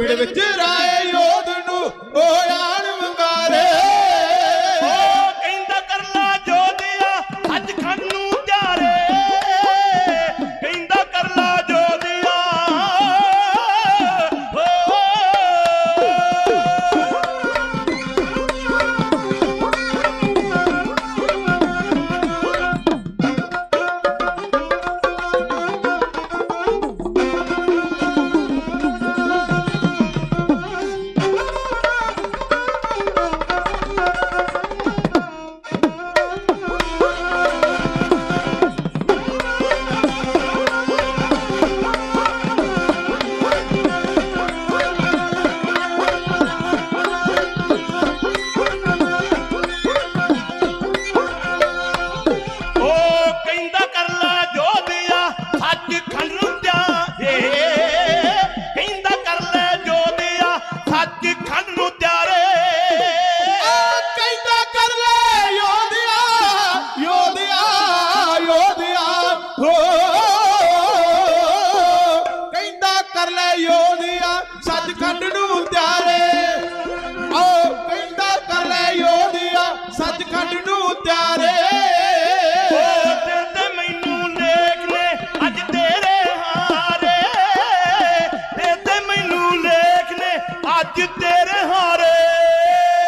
ਹਾਂ ਵਿੱਚ ਰਾਏ ਯੋਧ ਨੂੰ ਉਹ ਆਣ ਫੌਜ ਤਿਆਰੇ ਮੈਨੂੰ ਲੇਖ ਅੱਜ ਤੇਰੇ ਹਾਰੇ। ਤੇ ਮੈਨੂੰ ਲੇਖ ਨੇ ਅੱਜ